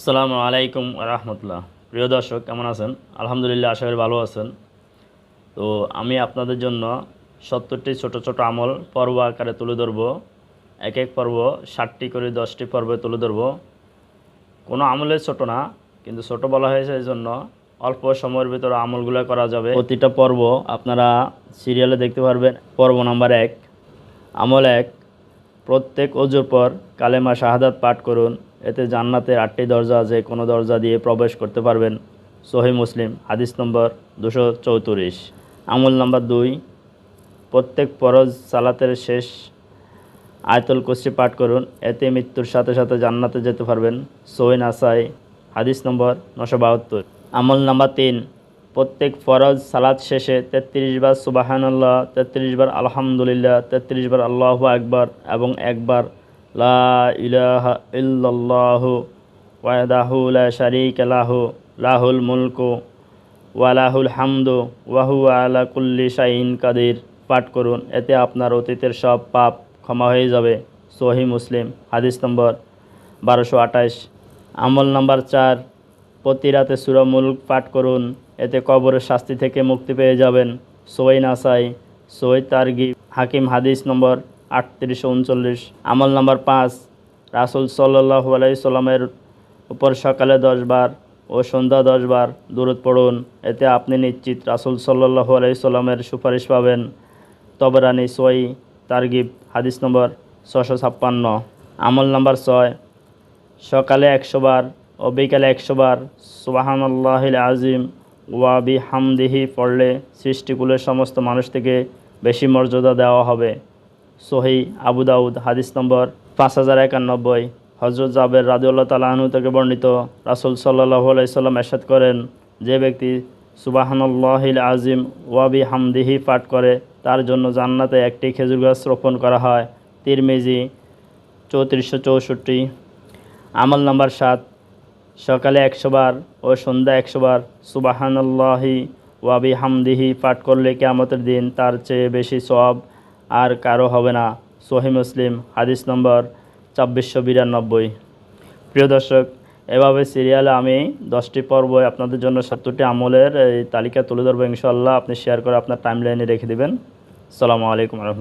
আসসালামু আলাইকুম রহমতুল্লাহ। প্রিয় দর্শক, কেমন আছেন? আলহামদুলিল্লাহ, আশা করি ভালো আছেন। তো আমি আপনাদের জন্য সত্তরটি ছোট ছোট আমল পর্ব আকারে তুলে ধরবো। এক এক পর্ব, ষাটটি করে দশটি পর্বে তুলে ধরবো। কোনো আমলে ছোট না, কিন্তু ছোট বলা হয়েছে এই জন্য অল্প সময়ের ভিতরে আমলগুলো করা যাবে। প্রতিটা পর্ব আপনারা সিরিয়ালে দেখতে পারবেন। পর্ব নাম্বার এক, আমল এক, প্রত্যেক অজুর পর কালেমা শাহাদাত পাঠ করুন। এতে জান্নাতের আটটি দরজা আছে, কোনো দরজা দিয়ে প্রবেশ করতে পারবেন। সহি মুসলিম, হাদিস নম্বর দুশো চৌত্রিশ। আমল নাম্বার দুই, প্রত্যেক ফরজ সালাতের শেষ আয়তুল কুসরি পাঠ করুন, এতে মৃত্যুর সাথে সাথে জান্নাতে যেতে পারবেন। সৈন আসাই হাদিস নম্বর নশো বাহাত্তর। আমল নাম্বার তিন, প্রত্যেক ফরজ সালাত শেষে তেত্রিশ বার সুবাহানাল্লাহ, তেত্রিশ বার আলহামদুলিল্লাহ, তেত্রিশ বার আল্লাহ আকবার এবং একবার লা ইলাহা ইল্লাল্লাহু ওয়াহদাহু লা শারীকা লাহু, লাহুল মুলকু ওয়ালাহুল হামদু ওয়াহু আলা কুল্লি শাইন কাদির। পাঠ করুন, এতে আপনার অতীতের সব পাপ ক্ষমা হয়ে যাবে। সহি মুসলিম, হাদিস নম্বর বারোশো আঠাশ। আমল নম্বর চার, প্রতি রাতে সুরা মুলক পাঠ করুন, এতে কবরের শাস্তি থেকে মুক্তি পেয়ে যাবেন। সোই নাসাই সোই তারগি হাকিম হাদিস নম্বর আটত্রিশশো উনচল্লিশ। আমল নাম্বার পাঁচ, রাসুল সাল্লাহ আলাইসাল্লামের উপর সকালে দশ বার ও সন্ধ্যা দশ বার দূরত পড়ুন। এতে আপনি নিশ্চিত রাসুল সাল্লাহ আলাইসাল্লামের সুপারিশ পাবেন। তবরানি সোই তারগিব, হাদিস নম্বর ছশো ছাপ্পান্ন। আমল নাম্বার ছয়, সকালে একশো বার ও বিকালে একশো বার সুবাহান্লাহ আজিম ওয়াবি হামদিহি পড়লে সৃষ্টিকুলের সমস্ত মানুষ থেকে বেশি মর্যাদা দেওয়া হবে। সোহি আবু দাউদ, হাদিস নম্বর পাঁচ হাজার একানব্বই। হজরত জাবের রাদিউল্লাহ তালাহনু থেকে বর্ণিত রাসুল সাল্লাহ আলাইসাল্লাম এরশাদ করেন, যে ব্যক্তি সুবাহান্লাহিল আজিম ওয়াবি হামদিহি পাঠ করে, তার জন্য জান্নাতে একটি খেজুর গাছ রোপণ করা হয়। তিরমিজি চৌত্রিশশো চৌষট্টি। আমল নাম্বার সাত, সকালে একশো বার ও সন্ধ্যা একশো বার সুবাহান্লাহি ওয়াবি হামদিহি পাঠ করলে কেয়ামতের দিন তার চেয়ে বেশি সব আর কারও হবে না। সহি মুসলিম, হাদিস নম্বর চব্বিশশো বিরানব্বই। প্রিয় দর্শক, এভাবে সিরিয়ালে আমি দশটি পর্ব আপনাদের জন্য সত্তরটি আমলের এই তালিকা তুলে ধরবো ইনশাল্লাহ আপনি শেয়ার করে আপনার টাইম লাইনে রেখে দেবেন। সালামু আলাইকুম রহমতুল্লাহ।